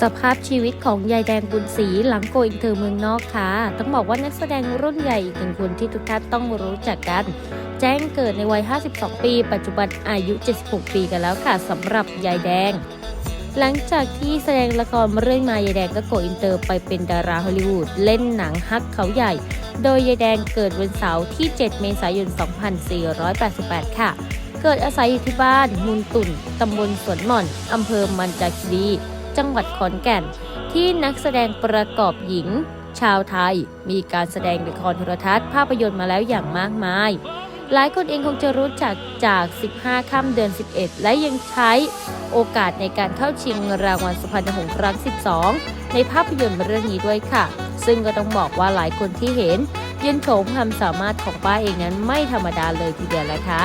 สภาพชีวิตของยายแดงบุญศรีหลังโกอินเตอร์เมืองนอกค่ะ ต้องบอกว่านักแสดงรุ่นใหญ่อีกหนึ่งคนที่ทุกท่านต้องรู้จักกัน แจ้งเกิดในวัย 52 ปี ปัจจุบันอายุ 76 ปีกันแล้วค่ะสำหรับยายแดง หลังจากที่แสดงละครเรื่องมายายแดงก็โกอินเตอร์ไปเป็นดาราฮอลลีวูดเล่นหนังฮักเขาใหญ่ โดยยายแดงเกิดวันเสาร์ที่ 7 เมษายน 2488 ค่ะ เกิดอาศัยอยู่ที่บ้านมุนตุ่นตำบลสวนหม่อนอำเภอมันจาคีรี จังหวัดขอนแก่น ที่นักแสดงประกอบหญิง ชาวไทย มีการแสดงละครโทรทัศน์ ภาพยนตร์มาแล้วอย่างมากมาย หลายคนเองคงจะรู้จักจาก 15 ค่ำเดือน 11 และยังใช้โอกาสในการเข้าชิงรางวัลสุพรรณหงส์ครั้ง 12 ในภาพยนตร์เรื่องนี้ด้วยค่ะ ซึ่งก็ต้องบอกว่าหลายคนที่เห็นยืนโฉมความสามารถของป้าเองนั้นไม่ธรรมดาเลยทีเดียวแหละค่ะ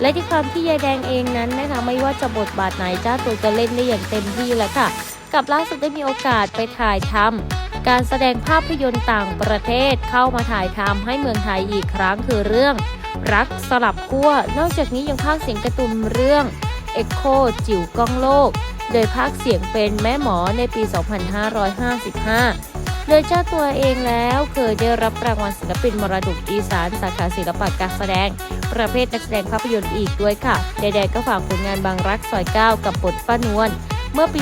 และที่ความที่ยายแดงเองนั้นนะคะไม่ว่าจะบทบาทไหนเจ้าตัวก็เล่นได้อย่างเต็มที่แล้วค่ะ กับล่าสุดได้มีโอกาสไปถ่ายทำการแสดงภาพยนตร์ต่างประเทศเข้ามาถ่ายทำให้เมืองไทยอีกครั้งคือเรื่อง รักสลับขั้ว นอกจากนี้ยังพากย์เสียงการ์ตูนเรื่อง Echo จิ๋วก้องโลก โดยพากย์เสียงเป็นแม่หมอในปี 2555 โดยเจ้าตัวเองแล้วเคยได้รับรางวัลศิลปินมรดกอีสานสาขาศิลปะการแสดง ประเภทนักแสดงภาพยนตร์อีกด้วยค่ะใดๆก็ฝากผลงานบางรักซอย9กับบทป้านวลเมื่อปี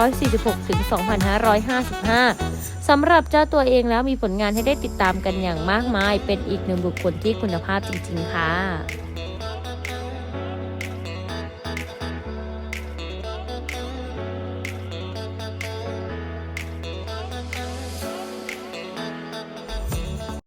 2546 ถึง 2555 สำหรับเจ้าตัวเองแล้วมีผลงานให้ได้ติดตามกันอย่างมากมาย เป็นอีกหนึ่งบุคคลที่คุณภาพจริง ๆ ค่ะ